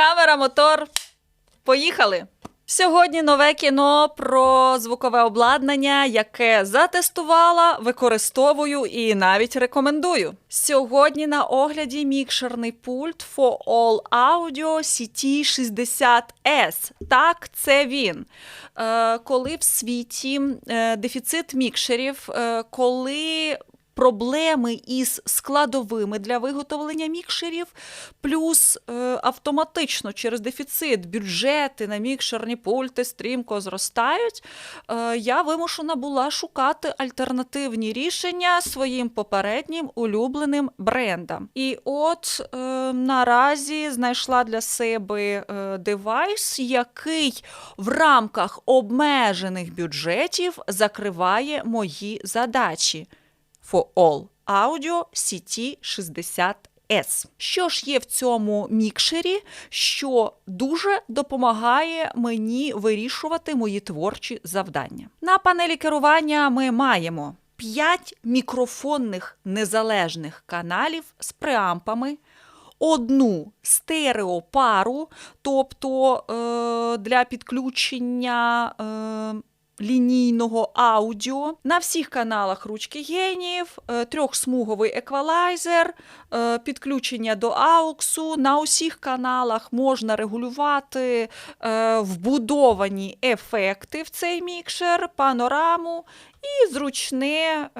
камера, мотор. Поїхали! Сьогодні нове кіно про звукове обладнання, яке затестувала, використовую і навіть рекомендую. Сьогодні на огляді мікшерний пульт For All Audio CT60S. Так, це він. Е, коли в світі е, дефіцит мікшерів, е, коли проблеми із складовими для виготовлення мікшерів, плюс е, автоматично через дефіцит бюджети на мікшерні пульти стрімко зростають, е, я вимушена була шукати альтернативні рішення своїм попереднім улюбленим брендам. І от е, наразі знайшла для себе девайс, який в рамках обмежених бюджетів закриває мої задачі. For All Audio CT60S. Що ж є в цьому мікшері, що дуже допомагає мені вирішувати мої творчі завдання? На панелі керування ми маємо 5 мікрофонних незалежних каналів з преампами. Одну стереопару, тобто е, для підключення е, лінійного аудіо. На всіх каналах ручки геніїв, е, трьохсмуговий еквалайзер, е, підключення до ауксу. На усіх каналах можна регулювати е, вбудовані ефекти в цей мікшер, панораму і зручне.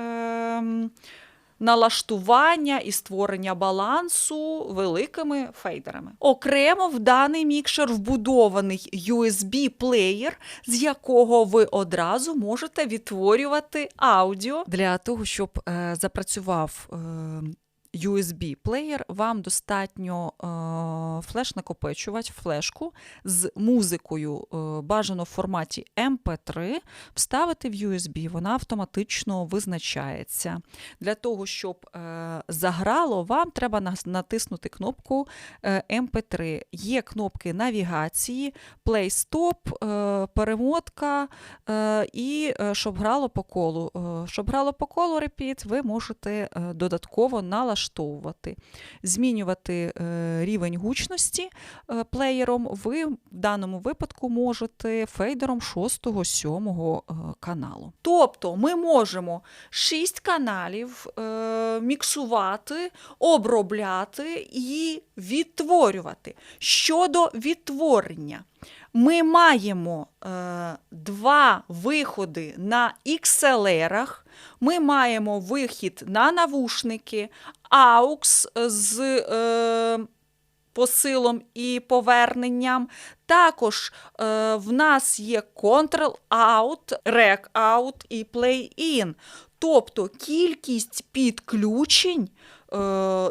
Налаштування і створення балансу великими фейдерами. Окремо в даний мікшер вбудований USB-плеєр, з якого ви одразу можете відтворювати аудіо. Для того, щоб е, запрацював е, USB-плеєр, вам достатньо е, флеш-накопичувач, флешку з музикою, е, бажано в форматі MP3, вставити в USB. Вона автоматично визначається. Для того, щоб е, заграло, вам треба натиснути кнопку е, MP3. Є кнопки навігації, play-stop, е, перемотка і щоб грало по колу. Щоб грало по колу repeat, ви можете додатково налаштовувати. Змінювати е, рівень гучності е, плеєром ви в даному випадку можете фейдером 6-7 е, каналу. Тобто ми можемо 6 каналів міксувати, обробляти і відтворювати. Щодо відтворення, ми маємо е, два виходи на XLR, ми маємо вихід на навушники, AUX з е, посилом і поверненням. Також е, в нас є Ctrl-Out, Rec-Out і Play-In. Тобто кількість підключень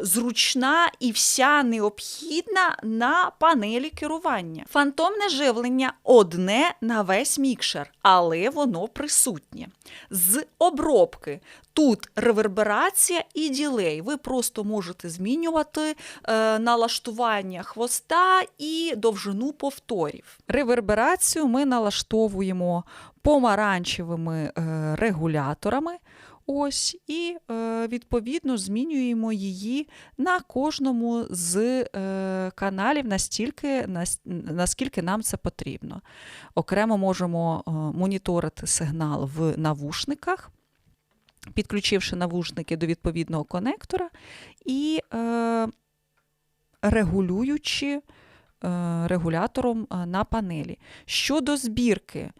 зручна і вся необхідна на панелі керування. Фантомне живлення одне на весь мікшер, але воно присутнє. З обробки тут реверберація і ділей. Ви просто можете змінювати е, налаштування хвоста і довжину повторів. Реверберацію ми налаштовуємо помаранчевими е, регуляторами. Ось, і е, відповідно змінюємо її на кожному з е, каналів настільки, наскільки нам це потрібно. Окремо можемо е, моніторити сигнал в навушниках, підключивши навушники до відповідного конектора і е, регулюючи е, регулятором на панелі. Щодо збірки,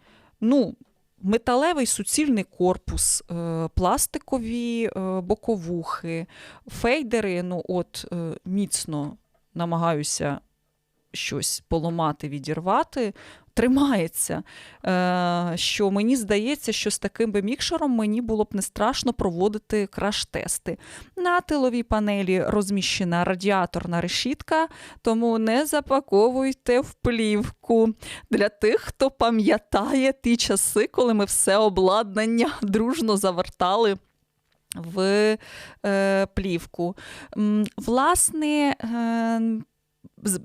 ну, металевий суцільний корпус, е, пластикові е, боковухи, фейдери, ну от е, міцно намагаюся щось поламати, відірвати. Тримається, е, що мені здається, що з таким би мікшером мені було б не страшно проводити краш-тести. На тиловій панелі розміщена радіаторна решітка, тому не запаковуйте в плівку. Для тих, хто пам'ятає ті часи, коли ми все обладнання дружно завертали. В е, плівку. Власне, е,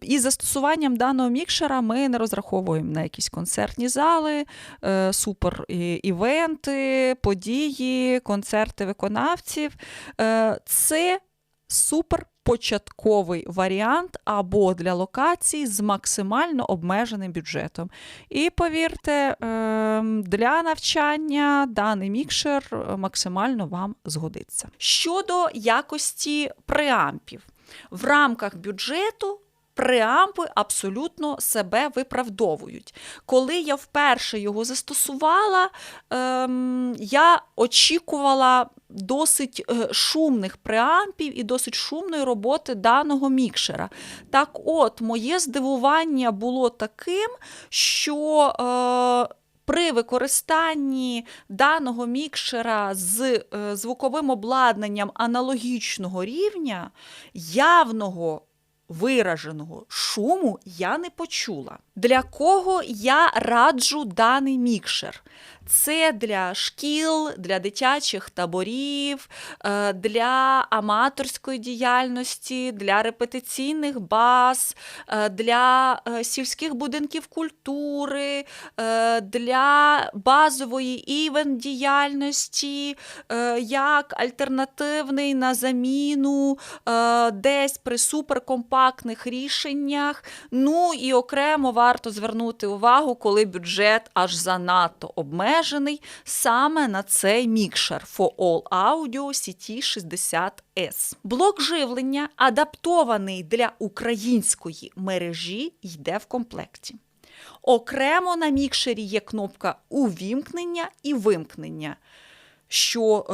із застосуванням даного мікшера ми не розраховуємо на якісь концертні зали, е, супер івенти, події, концерти виконавців. Е, Це супер початковий варіант або для локацій з максимально обмеженим бюджетом. І повірте, ем, для навчання даний мікшер максимально вам згодиться. Щодо якості преампів, в рамках бюджету преампи абсолютно себе виправдовують. Коли я вперше його застосувала, ем, я очікувала досить е, шумних преампів і досить шумної роботи даного мікшера. Так от, моє здивування було таким, що. Е, при використанні даного мікшера з е, звуковим обладнанням аналогічного рівня явного вираженого шуму я не почула. Для кого я раджу даний мікшер? Це для шкіл, для дитячих таборів, е, для аматорської діяльності, для репетиційних баз, е, для е, сільських будинків культури, для базової івент діяльності, як альтернативний на заміну, десь при суперкомпактних рішеннях. Ну і окремо варто звернути увагу, коли бюджет аж занадто обмежений саме на цей мікшер For All Audio CT60S. Блок живлення, адаптований для української мережі, йде в комплекті. Окремо на мікшері є кнопка увімкнення і вимкнення, що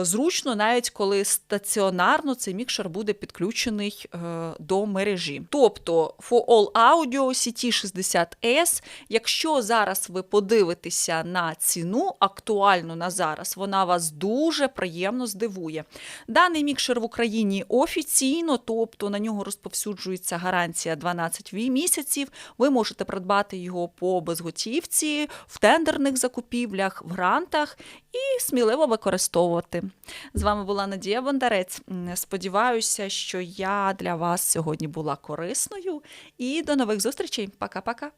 е, зручно, навіть коли стаціонарно цей мікшер буде підключений е, до мережі. Тобто For All Audio CT60S, якщо зараз ви подивитеся на ціну актуальну на зараз, вона вас дуже приємно здивує. Даний мікшер в Україні офіційно, тобто на нього розповсюджується гарантія 12 місяців. Ви можете придбати його по безготівці, в тендерних закупівлях, в грантах і сміливо використовувати. З вами була Надія Бондарець. Сподіваюся, що я для вас сьогодні була корисною. І до нових зустрічей. Пока-пока.